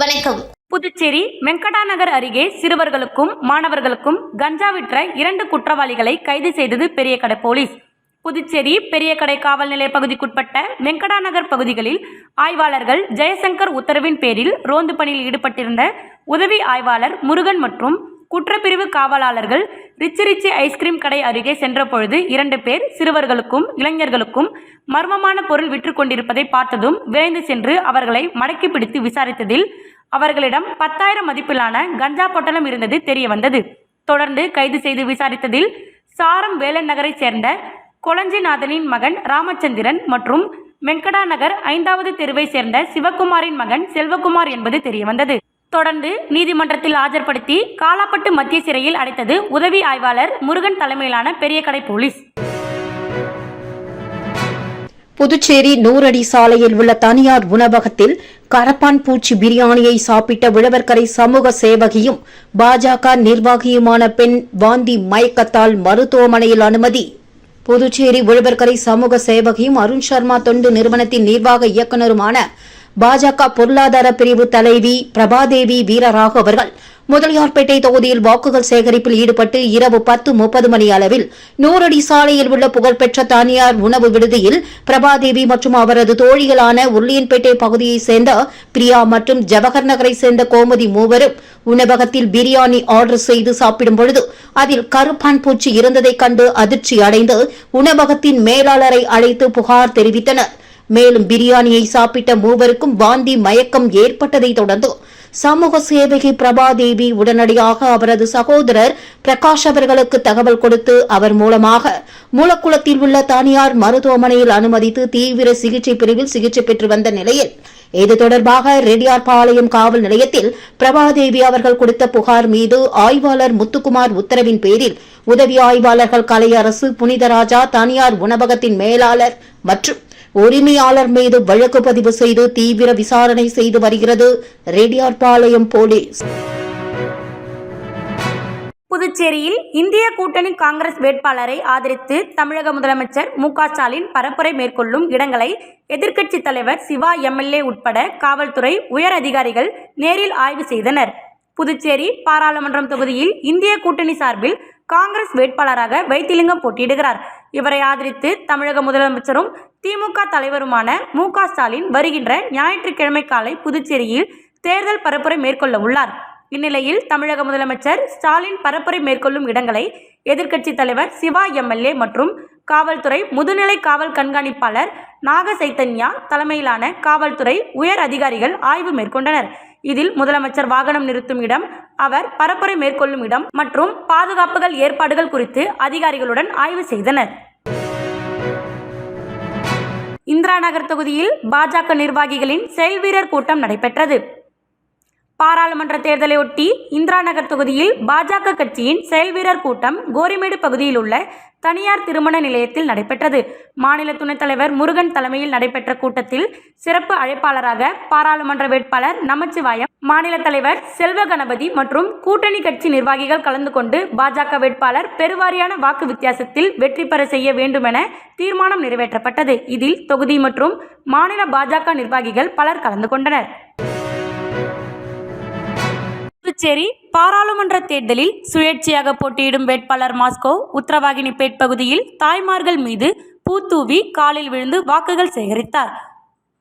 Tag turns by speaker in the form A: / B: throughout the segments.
A: வணக்கம்.
B: புதுச்சேரி வெங்கடா நகர் அருகே சிறுவர்களுக்கும் மாணவர்களுக்கும் கஞ்சா விற்ற இரண்டு குற்றவாளிகளை கைது செய்தது பெரியகடை போலீஸ். புதுச்சேரி பெரியகடை காவல் நிலைய பகுதிக்குட்பட்ட வெங்கடா நகர் பகுதிகளில் ஆய்வாளர்கள் ஜெயசங்கர் உத்தரவின் பேரில் ரோந்து பணியில் ஈடுபட்டிருந்த உதவி ஆய்வாளர் முருகன் மற்றும் குற்றப்பிரிவு காவலாளர்கள் ரிச்சி ரிச்சி ஐஸ்கிரீம் கடை அருகே சென்றபொழுது இரண்டு பேர் சிறுவர்களுக்கும் இளைஞர்களுக்கும் மர்மமான பொருள் விற்று கொண்டிருப்பதை பார்த்ததும் விரைந்து சென்று அவர்களை மடக்கி பிடித்து விசாரித்ததில் அவர்களிடம் பத்தாயிரம் மதிப்பிலான கஞ்சா பொட்டலம் இருந்தது தெரிய வந்தது தொடர்ந்து கைது செய்து விசாரித்ததில் சாரம் வேலன் நகரைச் சேர்ந்த கொளஞ்சிநாதனின் மகன் ராமச்சந்திரன் மற்றும் வெங்கடா நகர் ஐந்தாவது தெருவை சேர்ந்த சிவகுமாரின் மகன் செல்வகுமார் என்பது தெரியவந்தது. தொடர்ந்து நீதிமன்றத்தில் ஆஜர்படுத்தி காலாப்பட்டு மத்திய சிறையில் அடைத்தது உதவி ஆய்வாளர் முருகன் தலைமையிலான பெரியகடை போலீஸ்.
C: புதுச்சேரி நூறடி சாலையில் உள்ள தனியார் உணவகத்தில் கரப்பான் பூச்சி பிரியாணியை சாப்பிட்ட விழவர்கரை சமூக சேவகியும் பாஜக நிர்வாகியுமான பெண் வாந்தி மயக்கத்தால் மருத்துவமனையில் அனுமதி. புதுச்சேரி விழுவர்கரை சமூக சேவகியும் அருண் சர்மா தொண்டு நிறுவனத்தின் நிர்வாக இயக்குநருமான பாஜக பொருளாதார பிரிவு தலைவி பிரபாதேவி வீரராக அவர்கள் முதலியார்பேட்டை தொகுதியில் வாக்குகள் சேகரிப்பில் ஈடுபட்டு இரவு பத்து முப்பது மணி அளவில் நூறடி சாலையில் உள்ள புகழ்பெற்ற தனியார் உணவு விடுதியில் பிரபாதேவி மற்றும் அவரது தோழிகளான உருளியன்பேட்டை பகுதியைச் சேர்ந்த பிரியா மற்றும் ஜவஹர் நகரை சேர்ந்த கோமதி மூவரும் உணவகத்தில் பிரியாணி ஆர்டர் செய்து சாப்பிடும் பொழுது அதில் கருப்பான் பூச்சி இருந்ததைக் கண்டு அதிர்ச்சி அடைந்து உணவகத்தின் மேலாளரை அழைத்து புகார் தெரிவித்தனர். மேலும் பிரியாணியை சாப்பிட்ட மூவருக்கும் வாந்தி மயக்கம் ஏற்பட்டதை தொடர்ந்து சமூக சேவகி பிரபாதேவி உடனடியாக அவரது சகோதரர் பிரகாஷ் அவர்களுக்கு தகவல் கொடுத்து அவர் மூலமாக மூலக்குளத்தில் உள்ள தனியார் மருத்துவமனையில் அனுமதித்து தீவிர சிகிச்சை பிரிவில் சிகிச்சை பெற்று வந்த நிலையில் இது தொடர்பாக ரெட்டியார்பாளையம் காவல் நிலையத்தில் பிரபாதேவி அவர்கள் கொடுத்த புகார் மீது ஆய்வாளர் முத்துக்குமார் உத்தரவின் பேரில் உதவி ஆய்வாளர்கள் கலையரசு புனிதராஜா தனியார் உணவகத்தின் மேலாளர் மற்றும் உரிமையாளர் மீது வழக்கு பதிவு செய்து தீவிர விசாரணை செய்து வருகிறது. ரெட்டியார்பாளையம் போலீஸ்.
B: புதுச்சேரியில் இந்திய கூட்டணி காங்கிரஸ் வேட்பாளரை ஆதரித்து தமிழக முதலமைச்சர் மு ஸ்டாலின் பரப்புரை மேற்கொள்ளும் இடங்களை எதிர்க்கட்சித் தலைவர் சிவா எம்எல்ஏ உட்பட காவல்துறை உயர் அதிகாரிகள் நேரில் ஆய்வு செய்தனர். புதுச்சேரி பாராளுமன்றம் தொகுதியில் இந்திய கூட்டணி சார்பில் காங்கிரஸ் வேட்பாளராக வைத்திலிங்கம் போட்டியிடுகிறார். இவரை ஆதரித்து தமிழக முதலமைச்சரும் திமுக தலைவருமான மு க ஸ்டாலின் வருகின்ற ஞாயிற்றுக்கிழமை காலை புதுச்சேரியில் தேர்தல் பரப்புரை மேற்கொள்ள உள்ளார். இந்நிலையில் தமிழக முதலமைச்சர் ஸ்டாலின் பரப்புரை மேற்கொள்ளும் இடங்களை எதிர்க்கட்சித் தலைவர் சிவா எம்எல்ஏ மற்றும் காவல்துறை முதுநிலை காவல் கண்காணிப்பாளர் நாக சைத்தன்யா தலைமையிலான காவல்துறை உயர் அதிகாரிகள் ஆய்வு மேற்கொண்டனர். இதில் முதலமைச்சர் வாகனம் நிறுத்தும் இடம் அவர் பரப்புரை மேற்கொள்ளும் இடம் மற்றும் பாதுகாப்புகள் ஏற்பாடுகள் குறித்து அதிகாரிகளுடன் ஆய்வு செய்தனர். இந்திரா நகர் தொகுதியில் பாஜக நிர்வாகிகளின் செயல்வீரர் கூட்டம் நடைபெற்றது. பாராளுமன்ற தேர்தலையொட்டி இந்திரா நகர் தொகுதியில் பாஜக கட்சியின் செயல்வீரர் கூட்டம் கோரிமேடு பகுதியில் உள்ள தனியார் திருமண நிலையத்தில் நடைபெற்றது. மாநில துணைத் தலைவர் முருகன் தலைமையில் நடைபெற்ற கூட்டத்தில் சிறப்பு அழைப்பாளராக பாராளுமன்ற வேட்பாளர் நமச்சிவாயம் மாநில தலைவர் செல்வ கணபதி மற்றும் கூட்டணி கட்சி நிர்வாகிகள் கலந்து கொண்டு பாஜக வேட்பாளர் பெருவாரியான வாக்கு வித்தியாசத்தில் வெற்றி பெற செய்ய வேண்டுமென தீர்மானம் நிறைவேற்றப்பட்டது. இதில் தொகுதி மற்றும் மாநில பாஜக நிர்வாகிகள் பலர் கலந்து கொண்டனர். புதுச்சேரி பாராளுமன்ற தேர்தலில் சுயேட்சையாக போட்டியிடும் வேட்பாளர் மாஸ்கோ உத்தரவாகினிப்பேட் பகுதியில் தாய்மார்கள் மீது பூத்தூவி காலில் விழுந்து வாக்குகள் சேகரித்தார்.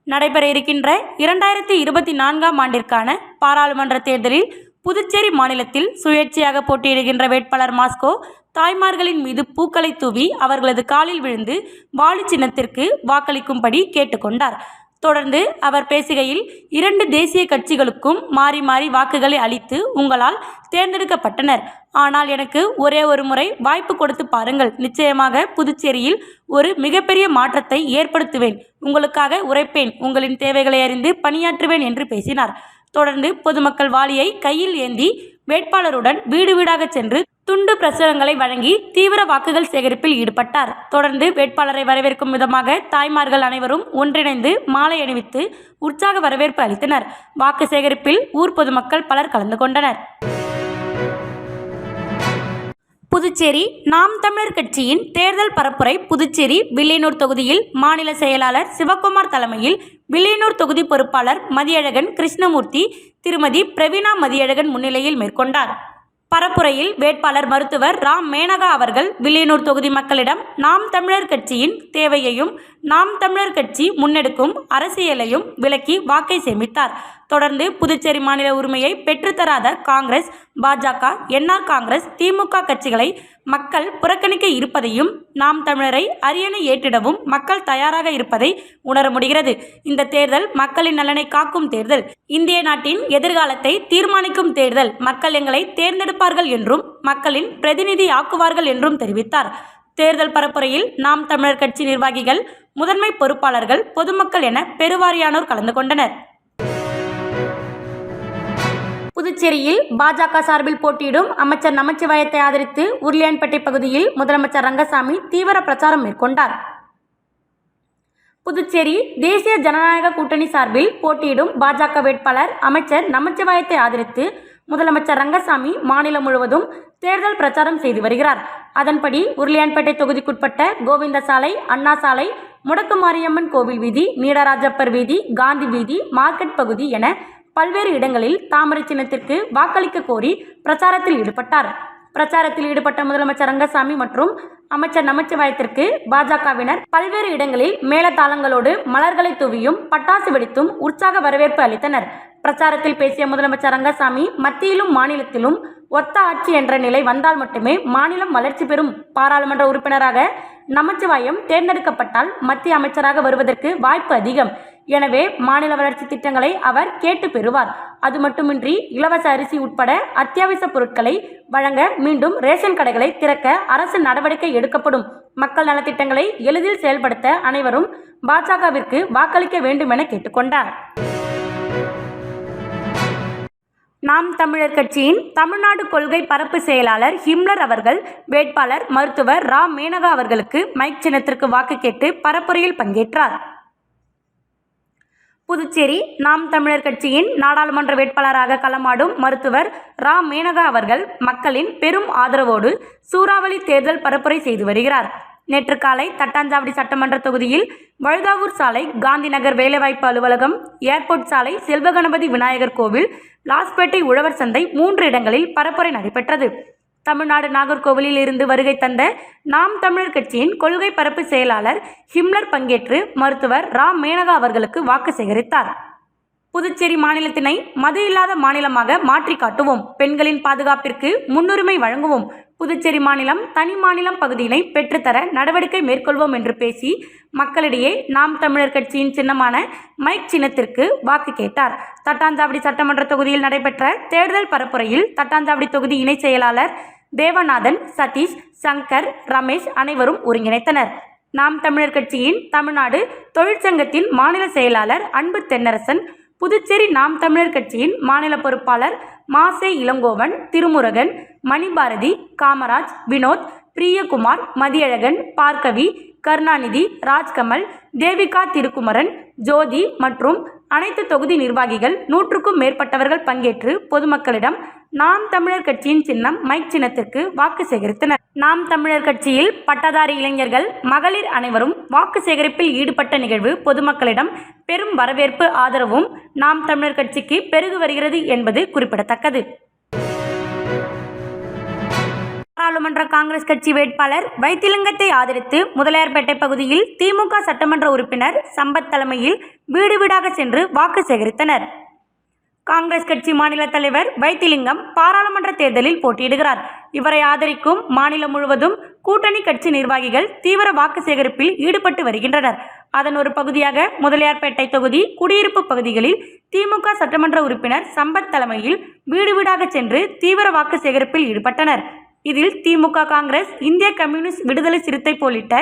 B: நடைபெற இருக்கின்ற இரண்டாயிரத்தி இருபத்தி நான்காம் ஆண்டிற்கான பாராளுமன்ற தேர்தலில் புதுச்சேரி மாநிலத்தில் சுயேட்சையாக போட்டியிடுகின்ற வேட்பாளர் மாஸ்கோ தாய்மார்களின் மீது பூக்களை தூவி அவர்களது காலில் விழுந்து வாலி சின்னத்திற்கு வாக்களிக்கும்படி கேட்டுக்கொண்டார். தொடர்ந்து அவர் பேசுகையில் இரண்டு தேசிய கட்சிகளுக்கும் மாறி மாறி வாக்குகளை அளித்து உங்களால் தேர்ந்தெடுக்கப்பட்டனர். ஆனால் எனக்கு ஒரே ஒரு முறை வாய்ப்பு கொடுத்து பாருங்கள். நிச்சயமாக புதுச்சேரியில் ஒரு மிகப்பெரிய மாற்றத்தை ஏற்படுத்துவேன். உங்களுக்காக உரைப்பேன். உங்களின் தேவைகளை அறிந்து பணியாற்றுவேன் என்று பேசினார். தொடர்ந்து பொதுமக்கள் வாளியை கையில் ஏந்தி வேட்பாளருடன் வீடு வீடாக சென்று துண்டு பிரசுரங்களை வழங்கி தீவிர வாக்குகள் சேகரிப்பில் ஈடுபட்டார். தொடர்ந்து வேட்பாளரை வரவேற்கும் விதமாக தாய்மார்கள் அனைவரும் ஒன்றிணைந்து மாலை அணிவித்து உற்சாக வரவேற்பு அளித்தனர். வாக்கு சேகரிப்பில் ஊர் பொதுமக்கள் பலர் கலந்து கொண்டனர். புதுச்சேரி நாம் தமிழர் கட்சியின் தேர்தல் பரப்புரை புதுச்சேரி வில்லியனூர் தொகுதியில் மாநில செயலாளர் சிவக்குமார் தலைமையில் வில்லியனூர் தொகுதி பொறுப்பாளர் மதியழகன் கிருஷ்ணமூர்த்தி திருமதி பிரவீணா மதியழகன் முன்னிலையில் மேற்கொண்டார். பரப்புரையில் வேட்பாளர் மருத்துவர் ராம் மேனகா அவர்கள் வில்லியனூர் தொகுதி மக்களிடம் நாம் தமிழர் கட்சியின் தேவையையும் நாம் தமிழர் கட்சி முன்னெடுக்கும் அரசியலையும் விளக்கி வாக்கை சேமித்தார். தொடர்ந்து புதுச்சேரி மாநில உரிமையை பெற்றுத்தராத காங்கிரஸ் பாஜக என்ஆர் காங்கிரஸ் திமுக கட்சிகளை மக்கள் புறக்கணிக்க இருப்பதையும் நாம் தமிழரை அரியணை ஏற்றிடவும் மக்கள் தயாராக இருப்பதை உணர முடிகிறது. இந்த தேர்தல் மக்களின் நலனை காக்கும் தேர்தல். இந்திய நாட்டின் எதிர்காலத்தை தீர்மானிக்கும் தேர்தல். மக்கள் எங்களை தேர்ந்தெடுப்பார்கள் என்றும் மக்களின் பிரதிநிதி ஆக்குவார்கள் என்றும் தெரிவித்தார். தேர்தல் பரப்புரையில் நாம் தமிழர் கட்சி நிர்வாகிகள் முதன்மை பொறுப்பாளர்கள் பொதுமக்கள் என பெருவாரியானோர் கலந்து கொண்டனர். புதுச்சேரியில் பாஜக சார்பில் போட்டியிடும் அமைச்சர் நமச்சிவாயத்தை ஆதரித்து உருளியான்பேட்டை பகுதியில் முதலமைச்சர் ரங்கசாமி தீவிர பிரச்சாரம் மேற்கொண்டார். புதுச்சேரி தேசிய ஜனநாயக கூட்டணி சார்பில் போட்டியிடும் பாஜக வேட்பாளர் அமைச்சர் நமச்சிவாயத்தை ஆதரித்து முதலமைச்சர் ரங்கசாமி மாநிலம் முழுவதும் தேர்தல் பிரச்சாரம் செய்து வருகிறார். அதன்படி உருளியான்பேட்டை தொகுதிக்குட்பட்ட கோவிந்த சாலை அண்ணா சாலை முடக்கு மாரியம்மன் கோவில் வீதி நீடராஜப்பர் வீதி காந்தி வீதி மார்க்கெட் பகுதி என பல்வேறு இடங்களில் தாமரை சின்னத்திற்கு வாக்களிக்க கோரி பிரச்சாரத்தில் ஈடுபட்டார். பிரச்சாரத்தில் ஈடுபட்ட முதலமைச்சர் ரங்கசாமி மற்றும் அமைச்சர் நமச்சிவாயத்திற்கு பாஜகவினர் பல்வேறு இடங்களில் மேலதாளங்களோடு மலர்களை தூவியும் பட்டாசு வெடித்தும் உற்சாக வரவேற்பு அளித்தனர். பிரச்சாரத்தில் பேசிய முதலமைச்சர் ரங்கசாமி மத்தியிலும் மாநிலத்திலும் ஒத்த ஆட்சி என்ற நிலை வந்தால் மட்டுமே மாநிலம் வளர்ச்சி பெறும். பாராளுமன்ற உறுப்பினராக நமச்சிவாயம் தேர்ந்தெடுக்கப்பட்டால் மத்திய அமைச்சராக வருவதற்கு வாய்ப்பு அதிகம். எனவே மாநில வளர்ச்சி திட்டங்களை அவர் கேட்டு பெறுவார். அது மட்டுமின்றி இலவச அரிசி உட்பட அத்தியாவசிய பொருட்களை வழங்க மீண்டும் ரேஷன் கடைகளை திறக்க அரசு நடவடிக்கை எடுக்கப்படும். மக்கள் நலத்திட்டங்களை எளிதில் செயல்படுத்த அனைவரும் பாஜகவிற்கு வாக்களிக்க வேண்டும் என கேட்டுக்கொண்டார். நாம் தமிழர் கட்சியின் தமிழ்நாடு கொள்கை பரப்பு செயலாளர் ஹிம்லர் அவர்கள் வேட்பாளர் மருத்துவர் ரா. மேனகா அவர்களுக்கு மைக் சின்னத்திற்கு வாக்கு கேட்டு பரப்புரையில் பங்கேற்றார். புதுச்சேரி நாம் தமிழர் கட்சியின் நாடாளுமன்ற வேட்பாளராக களமாடும் மருத்துவர் ரா. மேனகா அவர்கள் மக்களின் பெரும் ஆதரவோடு சூறாவளி தேர்தல் பரப்புரை செய்து வருகிறார். நேற்று காலை தட்டாஞ்சாவடி சட்டமன்ற தொகுதியில் வழுதாவூர் சாலை காந்தி நகர் வேலைவாய்ப்பு அலுவலகம் ஏர்போர்ட் சாலை செல்வகணபதி விநாயகர் கோவில் லாஸ்பேட்டை உழவர் சந்தை மூன்று இடங்களில் பரப்புரை நடைபெற்றது. தமிழ்நாடு நாகர்கோவிலில் இருந்து வருகை தந்த நாம் தமிழர் கட்சியின் கொள்கை பரப்பு செயலாளர் ஹிம்லர் பங்கேற்று மருத்துவர் ரா. மேனகா அவர்களுக்கு வாக்கு சேகரித்தார். புதுச்சேரி மாநிலத்தினை மது இல்லாத மாநிலமாக மாற்றி காட்டுவோம் பெண்களின் பாதுகாப்பிற்கு முன்னுரிமை வழங்குவோம். புதுச்சேரி மாநிலம் தனி மாநிலம் பகுதியினை பெற்றுத்தர நடவடிக்கை மேற்கொள்வோம் என்று பேசி மக்களிடையே நாம் தமிழர் கட்சியின் சின்னமான மைக் சின்னத்திற்கு வாக்கு கேட்டார். தட்டாஞ்சாவடி சட்டமன்ற தொகுதியில் நடைபெற்ற தேர்தல் பரப்புரையில் தட்டாஞ்சாவடி தொகுதி இணை செயலாளர் தேவநாதன் சதீஷ் சங்கர் ரமேஷ் அனைவரும் ஒருங்கிணைத்தனர். நாம் தமிழர் கட்சியின் தமிழ்நாடு தொழிற்சங்கத்தின் மாநில செயலாளர் அன்பு தென்னரசன் புதுச்சேரி நாம் தமிழர் கட்சியின் மாநில பொறுப்பாளர் மாசே இளங்கோவன் திருமுருகன் மணிபாரதி காமராஜ் வினோத் பிரியகுமார் மதியழகன் பார்க்கவி கருணாநிதி ராஜ்கமல் தேவிகா திருக்குமரன் ஜோதி மற்றும் அனைத்து தொகுதி நிர்வாகிகள் நூற்றுக்கும் மேற்பட்டவர்கள் பங்கேற்று பொதுமக்களிடம் நாம் தமிழர் கட்சியின் சின்னம் மைக் சின்னத்திற்கு வாக்கு சேகரித்தனர். நாம் தமிழர் கட்சியில் பட்டதாரி இளைஞர்கள் மகளிர் அனைவரும் வாக்கு சேகரிப்பில் ஈடுபட்ட நிகழ்வு பொதுமக்களிடம் பெரும் வரவேற்பு ஆதரவும் நாம் தமிழர் கட்சிக்கு பெருகு வருகிறது என்பது குறிப்பிடத்தக்கது. பாராளுமன்ற காங்கிரஸ் கட்சி வேட்பாளர் வைத்திலிங்கத்தை ஆதரித்து முதலியார்பேட்டை பகுதியில் திமுக சட்டமன்ற உறுப்பினர் சம்பத் தலைமையில் வீடு வீடாக சென்று வாக்கு சேகரித்தனர். காங்கிரஸ் கட்சி மாநில தலைவர் வைத்திலிங்கம் பாராளுமன்ற தேர்தலில் போட்டியிடுகிறார். இவரை ஆதரிக்கும் மாநிலம் முழுவதும் கூட்டணி கட்சி நிர்வாகிகள் தீவிர வாக்கு சேகரிப்பில் ஈடுபட்டு வருகின்றனர். அதன் ஒரு பகுதியாக முதலியார்பேட்டை தொகுதி குடியிருப்பு பகுதிகளில் திமுக சட்டமன்ற உறுப்பினர் சம்பத் தலைமையில் வீடு வீடாக சென்று தீவிர வாக்கு சேகரிப்பில் ஈடுபட்டனர். இதில் திமுக காங்கிரஸ் இந்திய கம்யூனிஸ்ட் விடுதலை சிறுத்தை போலிட்ட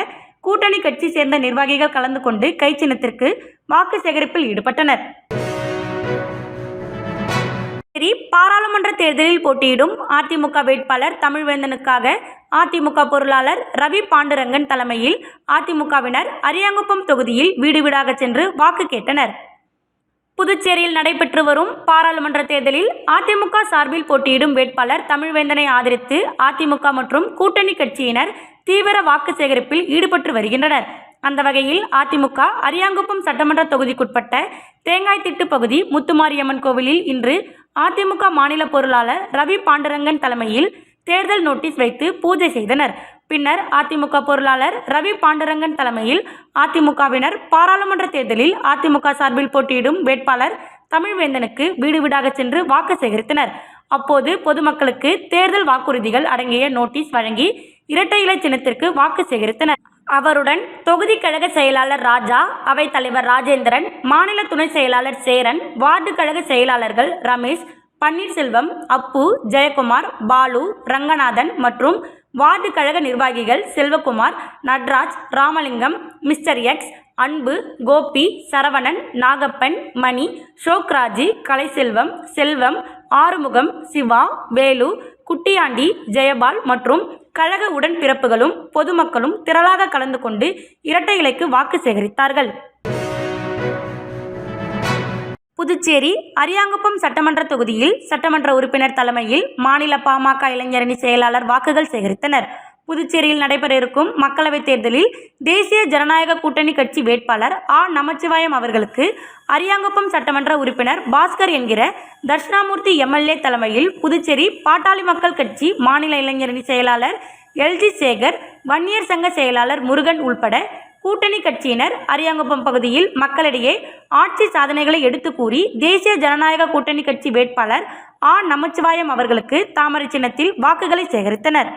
B: கூட்டணி கட்சி சேர்ந்த நிர்வாகிகள் கலந்து கொண்டு கைச்சின்னத்திற்கு வாக்கு சேகரிப்பில் ஈடுபட்டனர். சரி பாராளுமன்ற தேர்தலில் போட்டியிடும் அதிமுக வேட்பாளர் தமிழ்வேந்தனுக்காக அதிமுக பொருளாளர் ரவி பாண்டுரங்கன் தலைமையில் அதிமுகவினர் அரியாங்குப்பம் தொகுதியில் வீடு வீடாக சென்று வாக்கு கேட்டனர். புதுச்சேரியில் நடைபெற்று வரும் பாராளுமன்ற தேர்தலில் அதிமுக சார்பில் போட்டியிடும் வேட்பாளர் தமிழ்வேந்தனை ஆதரித்து அதிமுக மற்றும் கூட்டணி கட்சியினர் தீவிர வாக்கு சேகரிப்பில் ஈடுபட்டு வருகின்றனர். அந்த வகையில் அதிமுக அரியாங்குப்பம் சட்டமன்ற தொகுதிக்குட்பட்ட தேங்காய்த்திட்டு பகுதி முத்துமாரியம்மன் கோவிலில் இன்று அதிமுக மாநில பொருளாளர் ரவி பாண்டுரங்கன் தலைமையில் தேர்தல் நோட்டீஸ் வைத்து பூஜை செய்தனர். பின்னர் அதிமுக பொருளாளர் ரவி பாண்டுரங்கன் தலைமையில் அதிமுகவினர் பாராளுமன்ற தேர்தலில் அதிமுக சார்பில் போட்டியிடும் வேட்பாளர் தமிழ்வேந்தனுக்கு வீடு வீடாக சென்று வாக்கு சேகரித்தனர். அப்போது பொதுமக்களுக்கு தேர்தல் வாக்குறுதிகள் அடங்கிய நோட்டீஸ் வழங்கி இரட்டை இலை சின்னத்திற்கு வாக்கு சேகரித்தனர். அவருடன் தொகுதி கழக செயலாளர் ராஜா அவைத் தலைவர் ராஜேந்திரன் மாநில துணை செயலாளர் சேரன் வார்டு கழக செயலாளர்கள் ரமேஷ் பன்னீர்செல்வம் அப்பு ஜெயக்குமார் பாலு ரங்கநாதன் மற்றும் வார்டு கழக நிர்வாகிகள் செல்வகுமார் நட்ராஜ் ராமலிங்கம் மிஸ்டர் எக்ஸ் அன்பு கோபி சரவணன் நாகப்பன் மணி ஷோக்ராஜி கலைசெல்வம் செல்வம் ஆறுமுகம் சிவா வேலு குட்டியாண்டி ஜெயபால் மற்றும் கழக உடன்பிறப்புகளும் பொதுமக்களும் திரளாக கலந்து கொண்டு இரட்டை இலைக்கு வாக்கு சேகரித்தார்கள். புதுச்சேரி அரியாங்குப்பம் சட்டமன்ற தொகுதியில் சட்டமன்ற உறுப்பினர் தலைமையில் மாநில பாமக இளைஞரணி செயலாளர் வாக்குகள் சேகரித்தனர். புதுச்சேரியில் நடைபெற இருக்கும் மக்களவைத் தேர்தலில் தேசிய ஜனநாயக கூட்டணி கட்சி வேட்பாளர் ஆ. நமச்சிவாயம் அவர்களுக்கு அரியாங்குப்பம் சட்டமன்ற உறுப்பினர் பாஸ்கர் என்கிற தட்சிணாமூர்த்தி எம்எல்ஏ தலைமையில் புதுச்சேரி பாட்டாளி மக்கள் கட்சி மாநில இளைஞரணி செயலாளர் எல்ஜி சேகர் வன்னியர் சங்க செயலாளர் முருகன் உள்பட கூட்டணி கட்சியினர் அரியாங்குப்பம் பகுதியில் மக்களிடையே ஆட்சி சாதனைகளை எடுத்து கூறி தேசிய ஜனநாயக கூட்டணி கட்சி வேட்பாளர் ஆ. நமச்சிவாயம் அவர்களுக்கு தாமரை சின்னத்தில் வாக்குகளை சேகரித்தனர்.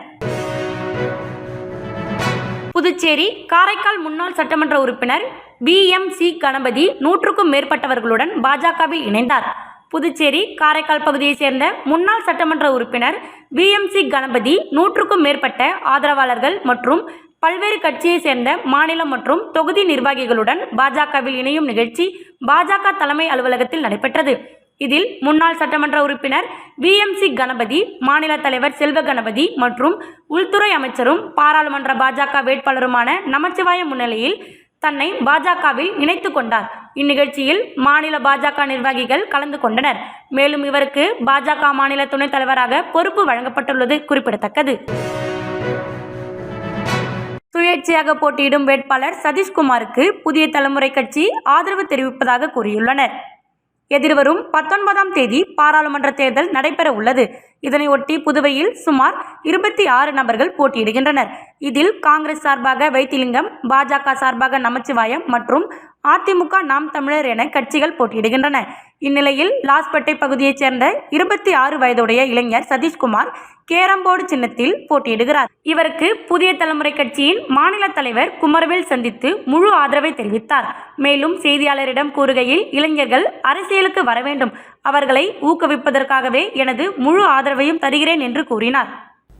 B: புதுச்சேரி காரைக்கால் முன்னாள் சட்டமன்ற உறுப்பினர் பி. எம். சி. கணபதி நூற்றுக்கும் மேற்பட்டவர்களுடன் பாஜகவில் இணைந்தார். புதுச்சேரி காரைக்கால் பகுதியைச் சேர்ந்த முன்னாள் சட்டமன்ற உறுப்பினர் பி. எம். சி. கணபதி நூற்றுக்கும் மேற்பட்ட ஆதரவாளர்கள் மற்றும் பல்வேறு கட்சியைச் சேர்ந்த மாநிலம் மற்றும் தொகுதி நிர்வாகிகளுடன் பாஜகவில் இணையும் நிகழ்ச்சி பாஜக தலைமை அலுவலகத்தில் நடைபெற்றது. இதில் முன்னாள் சட்டமன்ற உறுப்பினர் வி எம் சி கணபதி மாநில தலைவர் செல்வ கணபதி மற்றும் உள்துறை அமைச்சரும் பாராளுமன்ற பாஜக வேட்பாளருமான நமச்சிவாய முன்னிலையில் தன்னை பாஜகவில் இணைத்து கொண்டார். இந்நிகழ்ச்சியில் மாநில பாஜக நிர்வாகிகள் கலந்து கொண்டனர். மேலும் இவருக்கு பாஜக மாநில துணைத் தலைவராக பொறுப்பு வழங்கப்பட்டுள்ளது குறிப்பிடத்தக்கது. சுயேட்சையாக போட்டியிடும் வேட்பாளர் சதீஷ்குமாருக்கு புதிய தலைமுறை கட்சி ஆதரவு தெரிவிப்பதாக கூறியுள்ளனர். எதிர்வரும் பத்தொன்பதாம் தேதி பாராளுமன்ற தேர்தல் நடைபெற உள்ளது. இதனையொட்டி புதுவையில் சுமார் இருபத்தி ஆறு நபர்கள் போட்டியிடுகின்றனர். இதில் காங்கிரஸ் சார்பாக வைத்திலிங்கம் பாஜக சார்பாக நமச்சிவாயம் மற்றும் அதிமுக நாம் தமிழர் என கட்சிகள் போட்டியிடுகின்றன. இந்நிலையில் லாஸ்பேட்டை பகுதியைச் சேர்ந்த இருபத்தி ஆறு வயதுடைய இளைஞர் சதீஷ்குமார் கேரம்போர்டு சின்னத்தில் போட்டியிடுகிறார். இவருக்கு புதிய தலைமுறை கட்சியின் மாநில தலைவர் குமரவேல் சந்தித்து முழு ஆதரவை தெரிவித்தார். மேலும் செய்தியாளரிடம் கூறுகையில் இளைஞர்கள் அரசியலுக்கு வர வேண்டும். அவர்களை ஊக்குவிப்பதற்காகவே எனது முழு ஆதரவையும் தருகிறேன் என்று கூறினார்.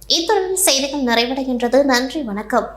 A: இத்துடன் செய்திகள் நிறைவடைகின்றது. நன்றி வணக்கம்.